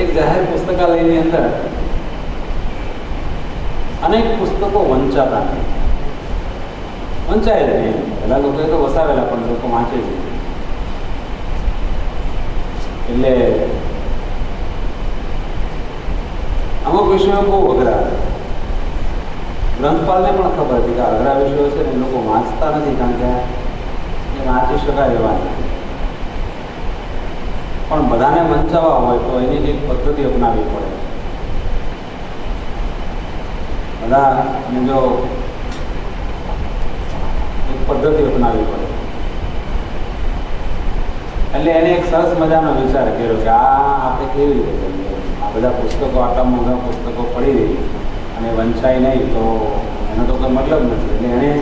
એક જાહેર પુસ્તકાલયની અંદર અનેક પુસ્તકો વંચાતા નથી વંચાય જ નહીં. પહેલાં લોકોએ તો વસાવેલા પણ લોકો વાંચે છે. એટલે અમુક વિષયો બહુ અઘરા. ગ્રંથપાલને પણ ખબર હતી કે અઘરા વિષયો છે ને લોકો વાંચતા નથી કારણ કે એ વાંચી શકાય એવા નથી. પણ બધાને વંચાવવા હોય તો એની જે પદ્ધતિ અપનાવવી પડે. બધાને જો એક પદ્ધતિ અપનાવવી પડે. એટલે એને એક સરસ મજાનો વિચાર કર્યો કે આ આપણે કેવી રીતે કરીએ? આ બધા પુસ્તકો આટલા મોંઘા પુસ્તકો પડી રહી અને વંચાય નહીં તો એનો તો કોઈ મતલબ નથી. એટલે એણે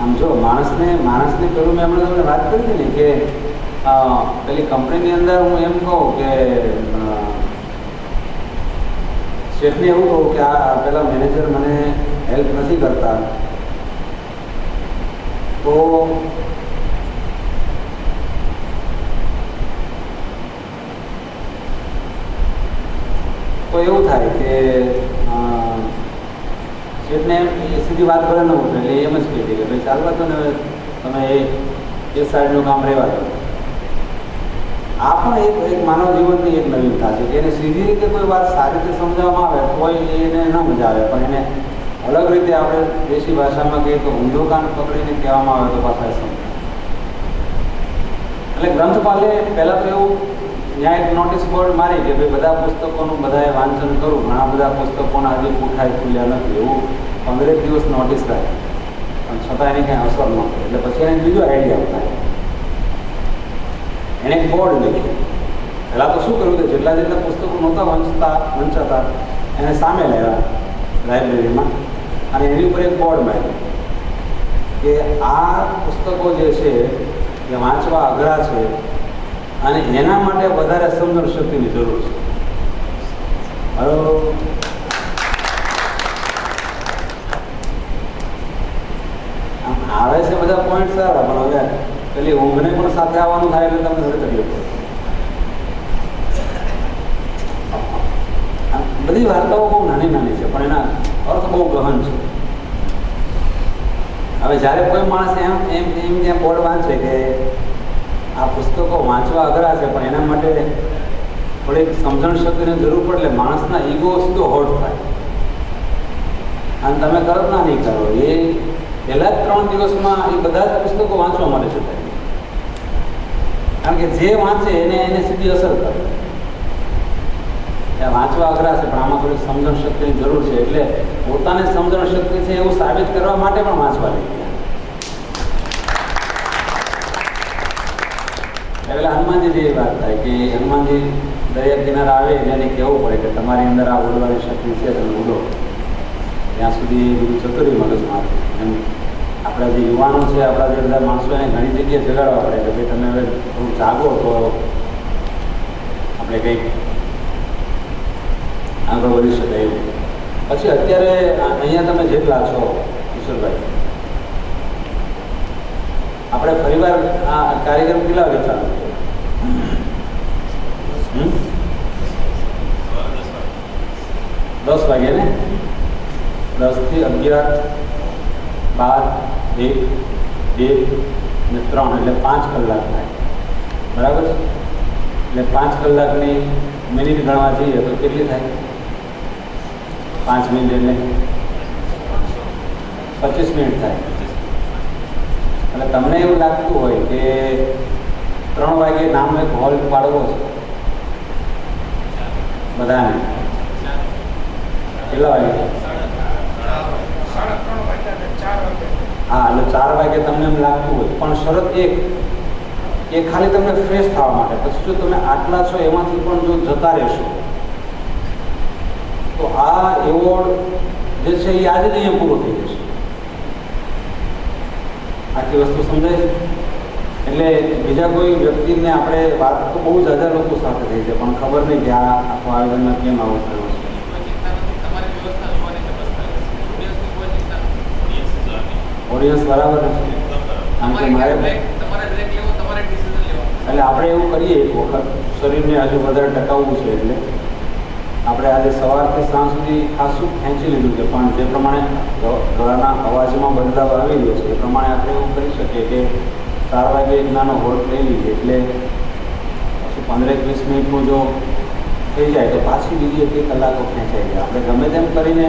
આમ જો માણસને માણસને પેલું મેં હમણાં તમને વાત કરી હતી ને કે પેલી કંપનીની અંદર હું એમ કહું કે શેઠને એવું કહું કે આ પેલા મેનેજર મને હેલ્પ નથી કરતા. તો તો એવું થાય કે શેઠને સીધી વાત કરે ન એટલે એમ જ કહી દે કે, ભાઈ ચાલવા દો ને તમે એ સાઈડનું કામ રહેવા દો. આ પણ એક એક માનવ જીવનની એક નવીનતા છે એને સીધી રીતે કોઈ વાત સારી રીતે સમજાવવામાં આવે કોઈ એને ન મજા આવે. પણ એને અલગ રીતે આપણે દેશી ભાષામાં કહીએ તો ઊંધો કાન પકડીને કહેવામાં આવે તો પાછા સમજાય એટલે ગ્રંથપાલે પહેલાં તો એવું ત્યાં એક નોટિસ બોર્ડ મારી કે ભાઈ બધા પુસ્તકોનું બધાએ વાંચન કરું, ઘણા બધા પુસ્તકોના હજી પૂઠાઈ ખુલ્યા નથી. એવું પંદરેક દિવસ નોટિસ રાખી. પણ છતાં એને કાંઈ અસર ન એટલે પછી એને બીજો આઈડિયા અપનાવ્યો એણે કોડ લખ્યું પહેલાં તો શું કર્યું કે જેટલા જેટલા પુસ્તકો નહોતા વંચતા વંચાતા, એને સામે લાવ્યા લાઇબ્રેરીમાં અને એની ઉપર એક બોર્ડ માર્યું કે આ પુસ્તકો જે છે એ વાંચવા અઘરા છે અને એના માટે વધારે સમજણ શક્તિની જરૂર છે. હલો? આવે છે બધા પોઈન્ટ સારા, પણ હવે પેલી ઊંઘને પણ સાથે આવવાનું થાય એટલે તમને થોડી તકલીફ પડે. બધી વાર્તાઓ બહુ નાની નાની છે, પણ એના અર્થ બહુ ગહન છે. હવે જ્યારે કોઈ માણસ એમ એમ એમ ત્યાં બોર્ડ વાંચે કે આ પુસ્તકો વાંચવા અઘરા છે, પણ એના માટે થોડીક સમજણ શક્તિની જરૂર પડે, એટલે માણસના ઈગો સીધો હોટ થાય. અને તમે કરો ના નહીં કરો, એ પહેલા જ ત્રણ દિવસમાં એ બધા જ પુસ્તકો વાંચવા માટે જતા. કારણ કે જે વાંચે એને એને સીધી અસર કરે. એ વાંચવા અઘરા છે, પણ આમાં થોડી સમજણ શક્તિની જરૂર છે. એટલે પોતાને સમજણ શક્તિ છે એવું સાબિત કરવા માટે પણ વાંચવા લઈ એટલે હનુમાનજી જેવી વાત થાય કે હનુમાનજી દરિયા કિનારે આવે એને કહેવું પડે કે તમારી અંદર આ ઉડવાની શક્તિ છે, તમે ઉડો. ત્યાં સુધી એ બધું ચતુરી મગજમાં એમ આપણા જે યુવાનો છે આપણા જે બધા માણસો એને ઘણી જગ્યાએ જગાડવા પડે કે ભાઈ તમે હવે થોડું જાગો તો આપણે કંઈક આગળ વધી શકાય એવું પછી અત્યારે આ- અહીંયા તમે જેટલા છો, કિશોરભાઈ, આપણે ફરીવાર આ કાર્યક્રમ કેટલા વાગે ચાલુ છે? હમ? દસ વાગે ને દસથી અગિયાર, બાર એક, બે ને ત્રણ એટલે પાંચ કલાક થાય. બરાબર? એટલે પાંચ કલાકની મિનિટ ગણવા જઈએ તો કેટલી થાય? પાંચ મિનિટ એટલે પચીસ મિનિટ થાય. એટલે તમને એવું લાગતું હોય કે ત્રણ વાગે નામનો એક હોલ પાડવો છે? બધાને? કેટલા વાગે? હા, એટલે ચાર વાગે તમને એમ લાગતું હોય. પણ શરત એક એ ખાલી તમને ફ્રેશ થવા માટે. પછી જો તમે આટલા છો, એમાંથી પણ જો જતા રહેશો. તો આ એવોર્ડ જે છે, એ આજે જ અહીંયા પૂરો થઈ જશે. આખી વસ્તુ સમજાય છે? એટલે બીજા કોઈ વ્યક્તિને આપણે વાત તો બહુ જાજા લોકો સાથે થઈ છે, પણ ખબર નહીં કે આ આખું આયોજનમાં કેમ આવું થયું. ઓડિયન્સ બરાબર છે કારણ કે મારે એટલે આપણે એવું કરીએ એક વખત. શરીરને હજુ વધારે ટકાવવું છે એટલે. આપણે આજે સવારથી સાંજ સુધી ખાસું ખેંચી લીધું છે. પણ જે પ્રમાણે ગળાના અવાજમાં બદલાવ આવી રહ્યો છે એ પ્રમાણે આપણે એવું કરી શકીએ કે ચાર વાગે એક નાનો હોલ્ટ લઈ લઈએ એટલે પછી પંદરેક વીસ મિનિટનું જો થઈ જાય તો પાછી બીજી એક કલાકો ખેંચાઈ જાય. આપણે ગમે તેમ કરીને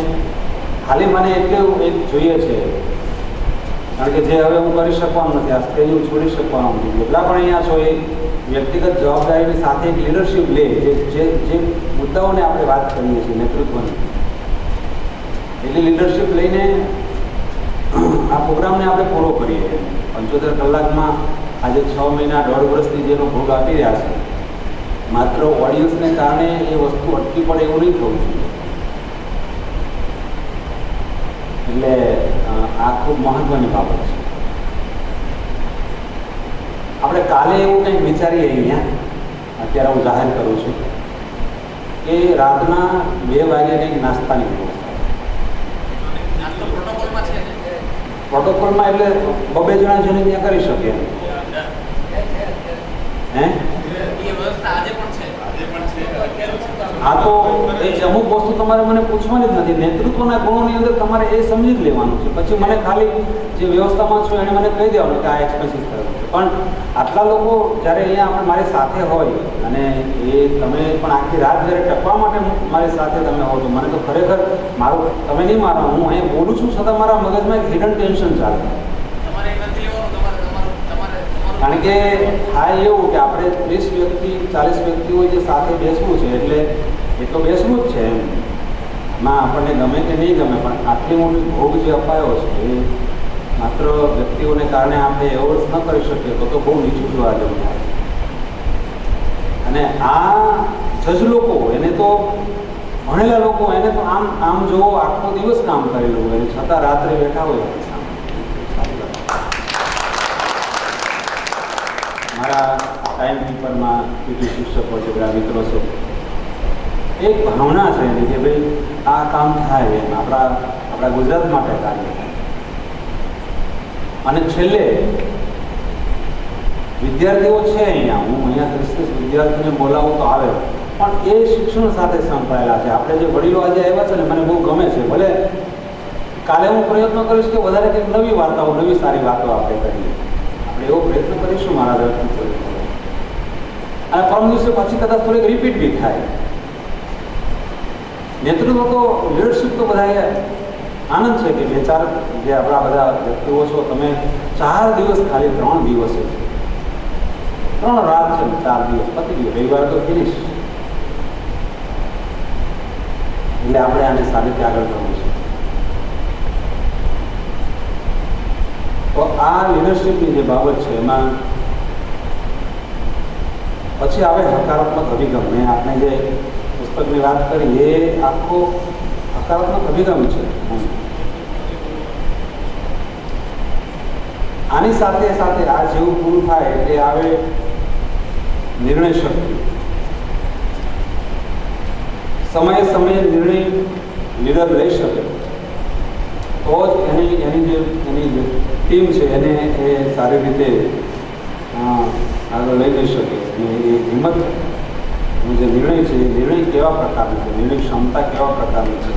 ખાલી મને એટલું એક જોઈએ છે કારણ કે જે હવે હું કરી શકવાનું નથી. આ સ્ટેજ હું છોડી શકવાનું નથી. જેટલા પણ અહીંયા છો, એ વ્યક્તિગત જવાબદારીની સાથે એક લીડરશિપ લે, જે જે મુદ્દાઓને આપણે વાત કરીએ છીએ, નેતૃત્વની. એટલે લીડરશિપ લઈને આ પ્રોગ્રામને આપણે પૂરો કરીએ. પંચોતેર કલાકમાં આજે છ મહિના, દોઢ વર્ષથી જેનો ભોગ આપી રહ્યા છે. માત્ર ઓડિયન્સને કારણે એ વસ્તુ અટકી પડે એવું નહીં થવું જોઈએ. એટલે આ ખૂબ મહત્વની બાબત છે. આપણે કાલે એવું કંઈક વિચારીએ અહીંયા અત્યારે હું જાહેર કરું છું કે રાતના બે વાગે કંઈક નાસ્તાની વ્યવસ્થા. પ્રોટોકોલમાં એટલે બબે જણા જઈને ત્યાં કરી શકે હે? વ્યવસ્થા આજે આ તો એ અમુક વસ્તુ તમારે મને પૂછવાની જ નથી. નેતૃત્વના ગુણોની અંદર તમારે એ સમજી જ લેવાનું છે. પછી મને ખાલી જે વ્યવસ્થામાં છું એને મને કહી દેવાનું કે આ એક્સપેન્સિસ કરવાનું પણ આટલા લોકો જ્યારે અહીંયા આપણે મારી સાથે હોય અને એ તમે પણ આખી રાત જ્યારે ટકવા માટે મારી સાથે તમે હો છો, મને તો ખરેખર મારું, તમે નહીં મારો હું અહીંયા બોલું છું છતાં મારા મગજમાં એક હિડન ટેન્શન ચાલે તમારે એ નથી લેવાનું તમારે તમારું તમારે તમારું કારણ કે હા એવું કે આપણે ત્રીસ વ્યક્તિ, ચાલીસ વ્યક્તિ હોય જે સાથે બેસવું છે, એટલે એ તો બેસવું જ છે એમ. માં આપણને ગમે કે નહીં ગમે, પણ આટલી મોટી ભોગ જે અપાયો છે, એ માત્ર વ્યક્તિઓને કારણે આપણે એવોર્સ ન કરી શકીએ, તો તો બહુ નીચું જોવા જેવું થાય. અને આ જજ લોકો, એને તો ભણેલા લોકો, એને તો આમ આમ જોવો, આખો દિવસ કામ કરેલું હોય, છતાં રાત્રે બેઠા હોય આપણી સામે. સારી વાત. મારા ટાઈમ કીપરમાં પીટી શિક્ષકો છે, બધા મિત્રો છે. એક ભાવના છે એની કે ભાઈ આ કામ થાય એમ, આપણા આપણા ગુજરાત માટે કાર્ય અને છેલ્લે વિદ્યાર્થીઓ છે અહીંયા, હું અહીંયા ત્રીસ ત્રીસ વિદ્યાર્થીઓને બોલાવું તો આવે. પણ એ શિક્ષણ સાથે સંકળાયેલા છે. આપણે જે વડીલો આજે આવ્યા છે ને, મને બહુ ગમે છે. ભલે કાલે હું પ્રયત્ન કરીશ કે વધારે કંઈક નવી વાર્તાઓ, નવી સારી વાતો આપણે કરીએ. એવો પ્રયત્ન કરીશું મારા વ્યક્તિત્વ અને પરમ દિવસે પછી કદાચ થોડીક રિપીટ બી થાય. નેતૃત્વ તો લીડરશીપ તો બધાએ આનંદ છે કે બે ચાર જે આપણા બધા વ્યક્તિઓ છો, તમે ચાર દિવસ ખાલી ત્રણ દિવસ ત્રણ રાત છે ચાર દિવસ, પતી ગયો રવિવાર તો ફિનિશ એટલે આપણે આને સારી રીતે આગળ કરવું છે. તો આ લીડરશીપની જે બાબત છે, એમાં પછી આવે હકારાત્મક અભિગમ. મેં આપણે જે પુસ્તકની વાત કરી, એ આખો હકારાત્મક અભિગમ છે. આની સાથે સાથે આ જેવું પૂરું થાય એટલે આવે નિર્ણય શક્તિ સમયે સમયે નિર્ણય લીડર લઈ શકે. તો જ એની એની જે એની જે ટીમ છે, એને એ સારી રીતે આગળ લઈ જઈ શકે. અને એ હિંમત જે નિર્ણય છે, એ નિર્ણય કેવા પ્રકારનો છે? નિર્ણય ક્ષમતા કેવા પ્રકારની છે?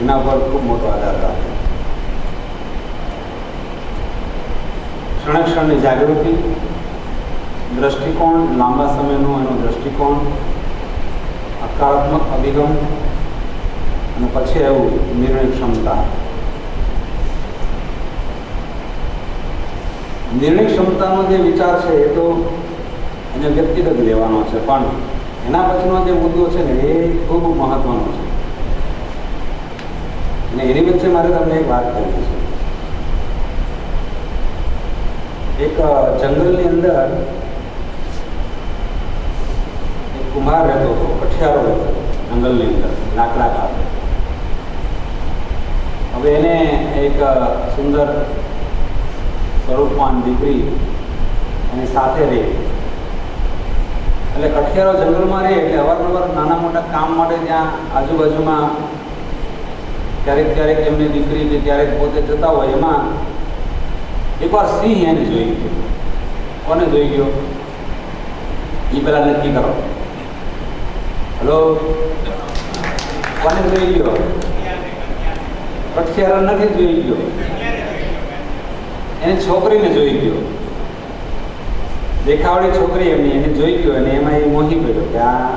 એના પર ખૂબ મોટો આધાર રાખે. ક્ષણે જાગૃતિ, દ્રષ્ટિકોણ, લાંબા સમયનો એનો દ્રષ્ટિકોણ, હકારાત્મક અભિગમ, અને પછી એવું નિર્ણય ક્ષમતા. નિર્ણય ક્ષમતાનો જે વિચાર છે એ તો એને વ્યક્તિગત લેવાનો છે, પણ એના પછીનો જે મુદ્દો છે ને એ ખૂબ મહત્વનો છે. અને એની વચ્ચે મારે તમને એક વાત કરવી છે. એક જંગલની અંદર એક કુમાર રહેતો હતો, કઠિયારો રહેતો જંગલની અંદર, લાકડા કાપે. હવે એને એક સુંદર સ્વરૂપવાન દીકરી એની સાથે રહી. એટલે કઠિયારો જંગલમાં રહે એટલે અવારનવાર નાના મોટા કામ માટે ત્યાં આજુબાજુમાં ક્યારેક ક્યારેક એમની દીકરી કે ક્યારેક પોતે જતા હોય એમાં એકવાર સિંહ એને જોઈ ગયો. કોને જોઈ ગયો? એ પહેલાં નક્કી કરો. હલો? કોને જોઈ ગયો? કઠિયારા નથી જોઈ ગયો. એની છોકરીને જોઈ ગયો. દેખાવડી છોકરી એમની, એને જોઈ ગયો અને એમાં એ મોહી પડ્યો કે આ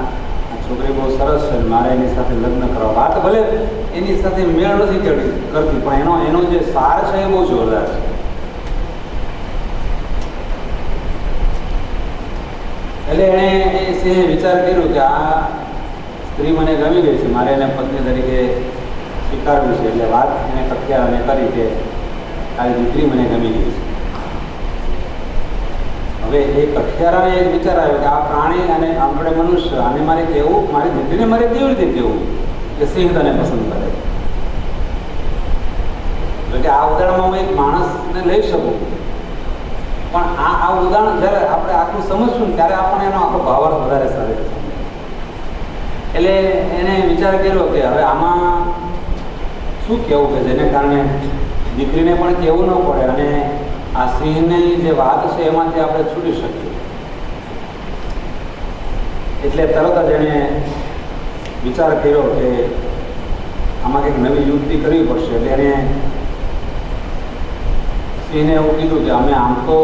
છોકરી બહુ સરસ છે મારે એની સાથે લગ્ન કરવા વાત ભલે એની સાથે મેળ નથી કરતી, પણ એનો એનો જે સાર છે એ બહુ જોરદાર છે. એટલે એણે એ સિંહે વિચાર કર્યો કે આ સ્ત્રી મને ગમી ગઈ છે, મારે એને પત્ની તરીકે સ્વીકારવી છે. એટલે વાત એને કથિયાને કરી કે તારી દીકરી મને ગમી ગઈ હવે એ કઠિયારાને એક વિચાર આવ્યો કે આ પ્રાણી અને આપણે મનુષ્ય, આને મારે કહેવું મારી દીકરીને મારે કેવી રીતે કહેવું કે સિંહ તને પસંદ કરે એટલે આ ઉદાહરણમાં હું એક માણસને લઈ શકું. પણ આ આ ઉદાહરણ જ્યારે આપણે આખું સમજશું ત્યારે આપણને એનો આખો ભાવાર્થ વધારે સારી રીતે એટલે એને વિચાર કર્યો કે હવે આમાં શું કહેવું કે જેને કારણે દીકરીને પણ કહેવું ન પડે અને આ સિંહની જે વાત છે એમાંથી આપણે છૂટી શકીએ. એટલે તરત જ એણે વિચાર કર્યો કે આમાં કંઈક નવી યુક્તિ કરવી પડશે. એટલે એણે સિંહને એવું કીધું કે અમે આમ તો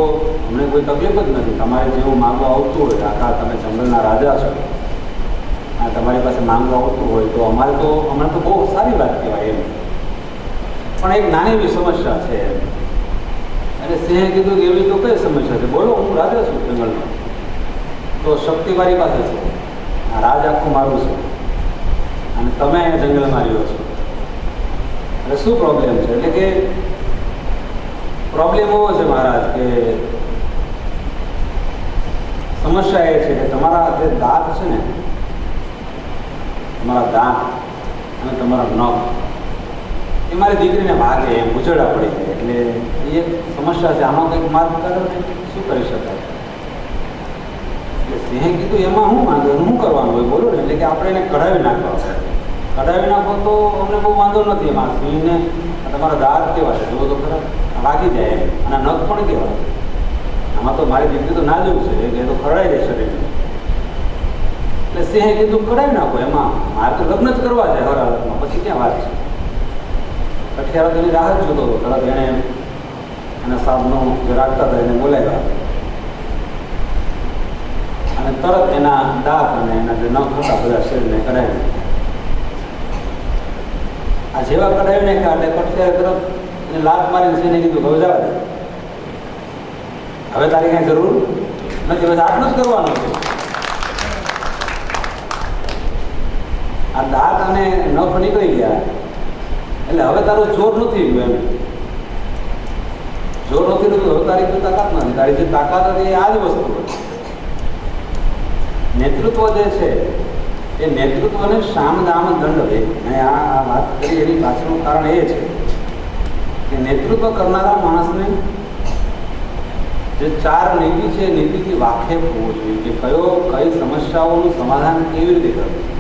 અમને કોઈ તકલીફ જ નથી. તમારે જેવું માંગવા આવતું હોય આખા તમે જંગલના રાજા છો આ તમારી પાસે માંગવા આવતું હોય, તો અમારે તો, અમને તો બહુ સારી વાત કહેવાય એમ. પણ એક નાની એવી સમસ્યા છે. અને સિંહે કીધું કે એવી તો કઈ સમસ્યા છે? બોલો, હું રાજા છું જંગલનો તો શક્તિ મારી પાસે છે. આ રાજ આખું મારું છે. અને તમે જંગલમાં રહ્યો છો. એટલે શું પ્રોબ્લેમ છે? એટલે કે પ્રોબ્લેમ એવો છે મહારાજ કે સમસ્યા એ છે કે તમારા જે દાંત છે ને, તમારા દાંત અને તમારા નખ એ મારી દીકરીને એમ ઉજળા પડી જાય. એટલે એ એક સમસ્યા છે. આમાં કંઈક માર્ગ કરો ને શું કરી શકાય? એટલે સિંહે કીધું, એમાં શું વાંધો શું કરવાનું હોય, બોલો ને. એટલે કે આપણે એને કઢાવી નાખવા કઢાવી નાખો તો અમને બહુ વાંધો નથી. એમાં સિંહને તમારા દાંત કેવા છે? જુઓ તો ખરા, વાગી જાય એમ. અને નખ પણ કેવા આમાં તો મારી દીકરી તો નાજુક છે એ તો ખરડાઈ જાય શરીર એટલે સિંહે કીધું, કઢાવી નાખો એમાં. મારે તો લગ્ન જ કરવા છે હર હાલતમાં. પછી ક્યાં વાત છે? કઠિયારો તેની રાહ જોતો હતો, તરત એણે એના સાબનો જે રાખતા હતા એને બોલાવ્યા. અને તરત એના દાંત અને એના જે નખ હતા બધા શરીરને કઢાવી આ જેવા કઢાવીને કાઢે કઠિયારે તરત એને લાત મારીને સિંહને કીધું હવે જવા હવે તારી કાંઈ જરૂર નથી, હવે આટલું જ કરવાનું છે. આ દાંત અને નખ નીકળી ગયા. એટલે હવે તારું જોર નથી જોર નથી હવે તારી કોઈ તાકાત નથી. તારી જે તાકાત હતી એ આ જ વસ્તુ નેતૃત્વ જે છે, એ નેતૃત્વને શામ, દામ, દંડ દે અને આ વાત કરી એની પાછળનું કારણ એ છે કે નેતૃત્વ કરનારા માણસને જે ચાર નીતિ છે નીતિથી વાકેફ હોવો જોઈએ કે કયો, કઈ સમસ્યાઓનું સમાધાન કેવી રીતે કરવું?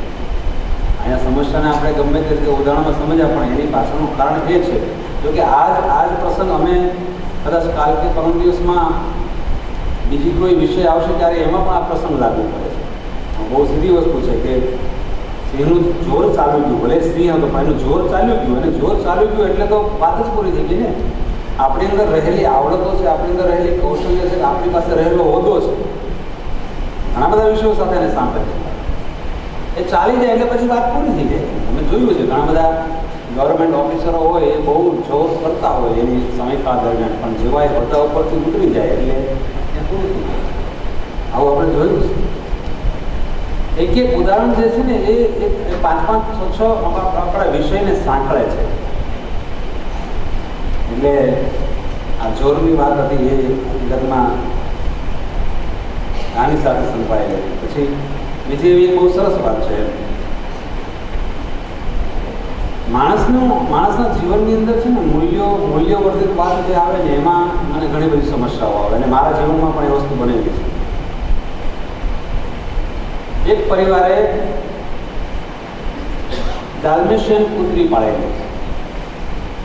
અહીંયા સમસ્યાને આપણે ગમે તે રીતે ઉદાહરણમાં સમજ્યા, પણ એની પાછળનું કારણ એ છે, જો કે આજ આ જ પ્રસંગ અમે કદાચ કાલ કે પરમ દિવસમાં બીજી કોઈ વિષય આવશે ત્યારે એમાં પણ આ પ્રસંગ લાગુ પડે છે. બહુ સીધી વસ્તુ છે કે સિંહનું જોર ચાલ્યું ગયું ભલે સિંહ હતો, પણ એનું જોર ચાલ્યું ગયું, અને જોર ચાલ્યું ગયું એટલે તો વાત જ પૂરી થઈ ગઈ ને. આપણી અંદર રહેલી આવડતો છે, આપણી અંદર રહેલી કૌશલ્ય છે, આપણી પાસે રહેલો હોદ્દો છે. ઘણા બધા વિષયો સાથે એને સાંભળે છે. એ ચાલી જાય એટલે પછી વાત પૂરી થઈ જાય. અમે જોયું છે, ઘણા બધા ગવર્મેન્ટ ઓફિસરો હોય એ બહુ જોર કરતા હોય એની સમયકાળ દરમિયાન, પણ જેવા એ હોદ્દા ઉપરથી ઉતરી જાય એટલે એ પૂરું થઈ જાય. આવું આપણે જોયું છે. એક એક ઉદાહરણ જે છે ને, એ પાંચ પાંચ છ છ આપણા વિષયને સાંકળે છે. એટલે આ જોરની વાત હતી એ હકીકતમાં આની સાથે સંકળાયેલી. પછી બીજી એવી બહુ સરસ વાત છે. માણસનું, માણસના જીવનની અંદર છે ને મૂલ્યો, મૂલ્યવર્ધિત વાત જે આવે ને એમાં મને ઘણી બધી સમસ્યાઓ આવે અને મારા જીવનમાં પણ એ વસ્તુ બનેલી છે. એક પરિવારે ડાલ્મેશિયન કૂતરી પાળેલી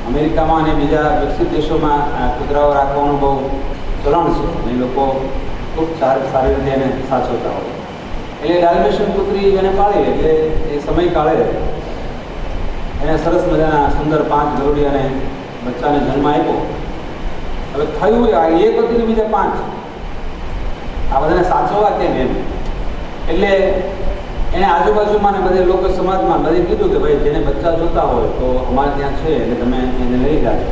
અમેરિકામાં અને બીજા વિકસિત દેશોમાં કૂતરાઓ રાખવાનું બહુ ચલણ છે અને લોકો ખૂબ સારી સારી રીતે એને સાચવતા હોય એટલે ડાલ્મેશિયન કૂતરી એને પાળી એટલે એ સમય કાળે એને સરસ મજાના સુંદર પાંચ ગરુડિયાને બચ્ચાને જન્મ આપ્યો. હવે થયું આ એક ને બીજા પાંચ. આ બધાને સાચવવા કેમ એમ? એટલે એને આજુબાજુમાં ને બધે લોકો સમાજમાં બધે કીધું કે ભાઈ જેને બચ્ચા જોતા હોય તો અમારે ત્યાં છે એટલે તમે એને લઈ જાઓ.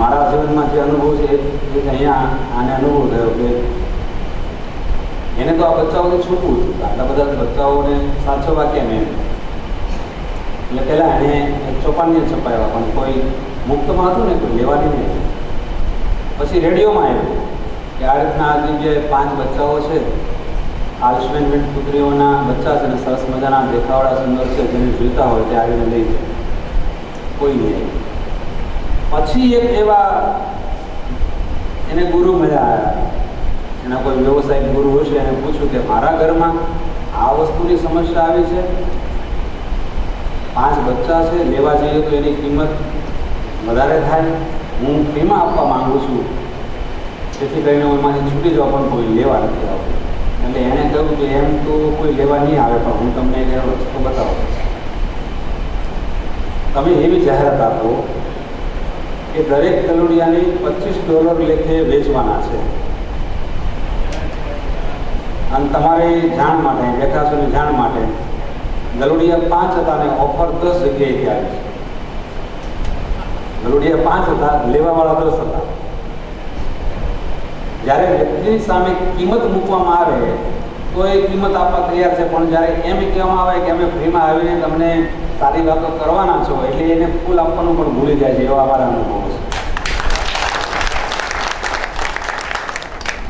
મારા જીવનમાં જે અનુભવ છે એ અહીંયા આને અનુભવ થયો કે એને તો આ બચ્ચાઓને છૂટવું હતું આટલા બધા બચ્ચાઓને સાચવવા કેમ એમ? એટલે પહેલાં એણે ચોપાનને છપાવ્યા પણ કોઈ મુક્તમાં હતું ને, કોઈ લેવાની નહીં. પછી રેડિયોમાં આવ્યું કે આ રીતના આ જગ્યાએ પાંચ બચ્ચાઓ છે. આયુષ્માન પુત્રીઓના બચ્ચા છે ને, સરસ મજાના દેખાવડા સુંદર છે, જેને જોઈતા હોય તે આવીને લઈ જાય. કોઈ નહીં. પછી એક એવા એને ગુરુ મળ્યા. એના કોઈ વ્યવસાયિક ગુરુ હશે એને પૂછ્યું કે મારા ઘરમાં આ વસ્તુની સમસ્યા આવી છે? પાંચ બચ્ચા છે, લેવા જઈએ તો એની કિંમત વધારે થાય. હું ફ્રીમાં આપવા માંગુ છું. જેથી કરીને હું એમાંથી છૂટી જવા પણ કોઈ લેવા નથી આવતું. એટલે એણે કહ્યું કે એમ તો કોઈ લેવા નહીં આવે, પણ હું તમને એક રસ્તો બતાવું. તમે એવી જાહેરાત આપો કે દરેક કલોડિયાની પચીસ ડોલર લેખે વેચવાના છે. અને તમારી જાણ માટે બેઠા જાણ માટે ગલુડિયા પાંચ હતા અને ઓફર દસ જગ્યાએથી આવી છે. ગલુડિયા પાંચ હતા, લેવાવાળા દસ હતા. જ્યારે વ્યક્તિની સામે કિંમત મૂકવામાં આવે, તો એ કિંમત આપવા તૈયાર છે. પણ જ્યારે એમ કહેવામાં આવે કે અમે ફ્રીમાં આવીને તમને સારી વાતો કરવાના છો, એટલે એને ફૂલ આપવાનું પણ ભૂલી જાય છે એવા અમારા અનુભવો છે.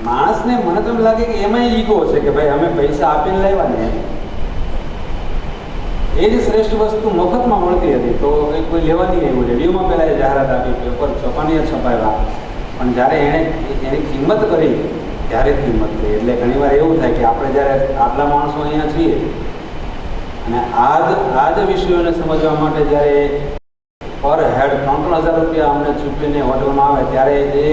માણસને મને તો લાગે કે એમાં ઈગો છે કે ભાઈ અમે પૈસા આપીને લાવ્યા ને, એ જ શ્રેષ્ઠ વસ્તુ મફતમાં મળતી હતી. તો એ કોઈ લેવાની એવું રેડિયોમાં પહેલાં એ જાહેરાત આપી, પેપર છપાની છપાયેલા પણ જ્યારે એણે એની કિંમત કરી, ત્યારે કિંમત કરી. એટલે ઘણીવાર એવું થાય કે આપણે જ્યારે આટલા માણસો અહીંયા છીએ, અને આ જ આ જ વિષયોને સમજવા માટે જ્યારે પર હેડ ત્રણ ત્રણ હજાર રૂપિયા અમને ચૂકવીને હોટલમાં આવે, ત્યારે એ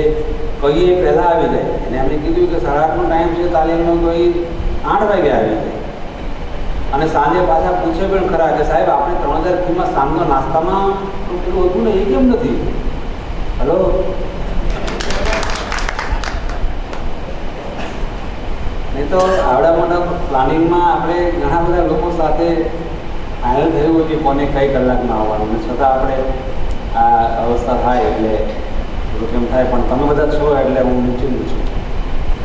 કહીએ પહેલાં આવી જાય. અને એમણે કીધું કે સાડા ટાઈમ છે તાલીમનો, તો એ આઠ વાગે આવી જાય. અને સાંજે પાછા પૂછે પણ ખરા કે સાહેબ, આપણે ત્રણ હજાર ફીમાં સાંજનો નાસ્તામાં પેલું હતું ને, એ કેમ નથી? હલો? નહીં તો આવડા મોટા પ્લાનિંગમાં આપણે ઘણા બધા લોકો સાથે ફાઇનલ થયું કે કોને કઈ કલાકમાં આવવાનું. છતાં આપણે આ અવસ્થા થાય એટલે એમ થાય પણ તમે બધા છો એટલે હું નિશ્ચિંત છું.